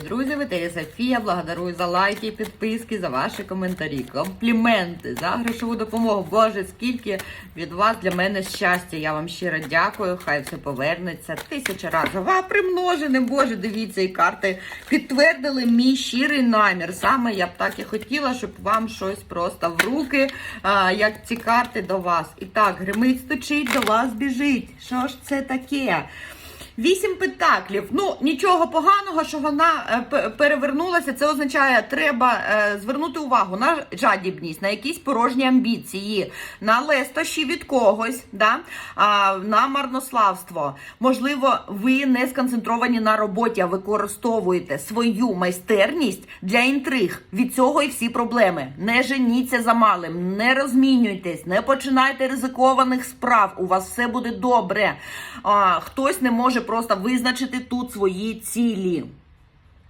Друзі, Терія Софія, благодарую за лайки, підписки, за ваші коментарі, компліменти, за грошову допомогу. Боже, скільки від вас для мене щастя. Я вам щиро дякую. Хай все повернеться тисяча разів. А примножене, Боже, дивіться, і карти підтвердили мій щирий намір. Саме я б так і хотіла, щоб вам щось просто в руки, як ці карти до вас. І так, гримить стучить, до вас біжить. Що ж це таке? Вісім пентаклів. Ну нічого поганого, що вона е, перевернулася. Це означає, треба е, звернути увагу на жадібність, на якісь порожні амбіції, на лестощі від когось, да? а, на марнославство. Можливо, ви не сконцентровані на роботі, а використовуєте свою майстерність для інтриг. Від цього і всі проблеми. Не женіться за малим, не розмінюйтесь, не починайте ризикованих справ. У вас все буде добре. А, хтось не може просто визначити тут свої цілі.